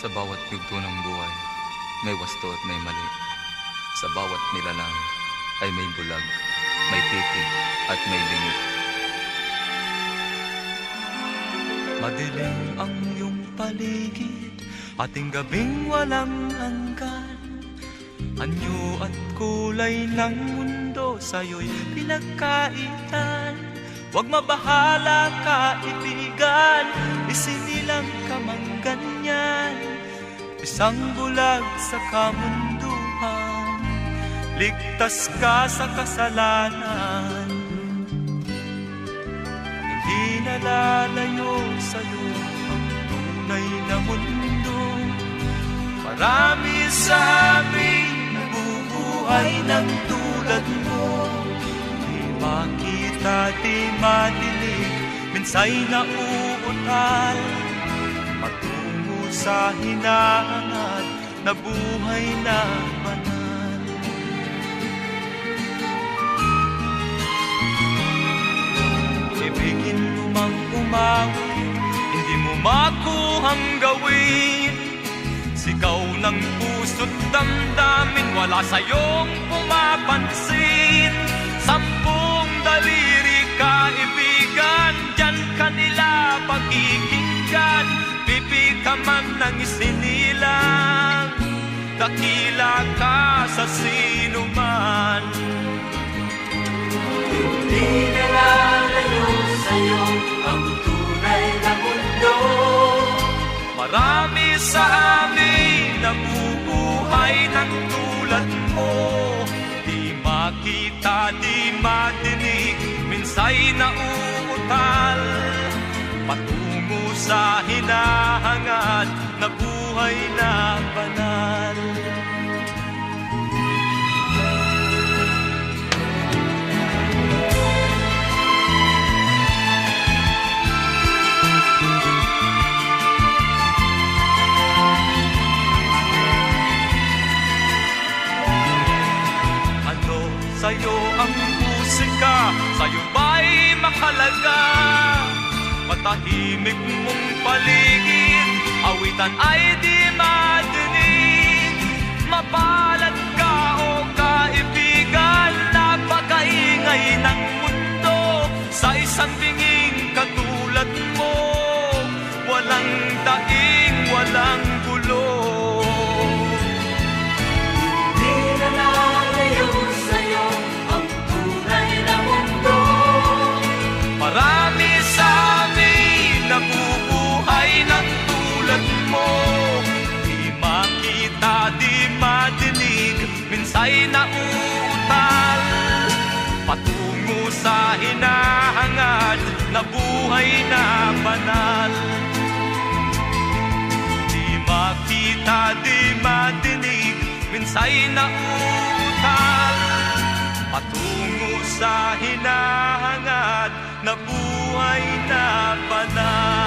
Sa bawat yugto ng buhay, may wasto at may mali. Sa bawat nilalang ay may bulag, may titig at may lingi. Madilim ang iyong paligid, ating gabing walang hanggan. Anyo at kulay ng mundo sa'yo'y pinagkaitan. Huwag mabahala kaibigan, isinilang ka mang ganyan. Isang bulag sa kamunduhan, ligtas ka sa kasalanan. Hindi nalalayo sa'yo ang tunay na mundo. Marami sa amin nabubuhay ng tulad mo. Di makita, di madinig, minsay nauutal. Sa hinahangat na buhay na banal. Ibigin mo mang umawi, hindi mo makuhang gawin. Sigaw ng puso't damdamin, wala sa'yong pumapansin. Sampung daliri kaibigan, dyan kanila pagkikinggan. Pipi ka man ng isinilang, dakila ka sa sinuman. Di nalalayo sa'yo ang tunay na mundo. Marami sa amin nabubuhay ng tulad mo. Di makita, di madinig, minsay nauutal Patungo sa hinahangad na buhay na banal Ano sa'yo ang musika? Sa'yo ba'y mahalaga? Matahimik mong paligid. Awitan ay di madinig. Mapalad ka o kaibigan Napakaingay ng mundo. Sa isang binging katulad mo Walang daing, walang minsay nauutal Patungo sa hinahangad na buhay na banal. Di makita, di madinig, minsay nauutal Patungo sa hinahangad na buhay na banal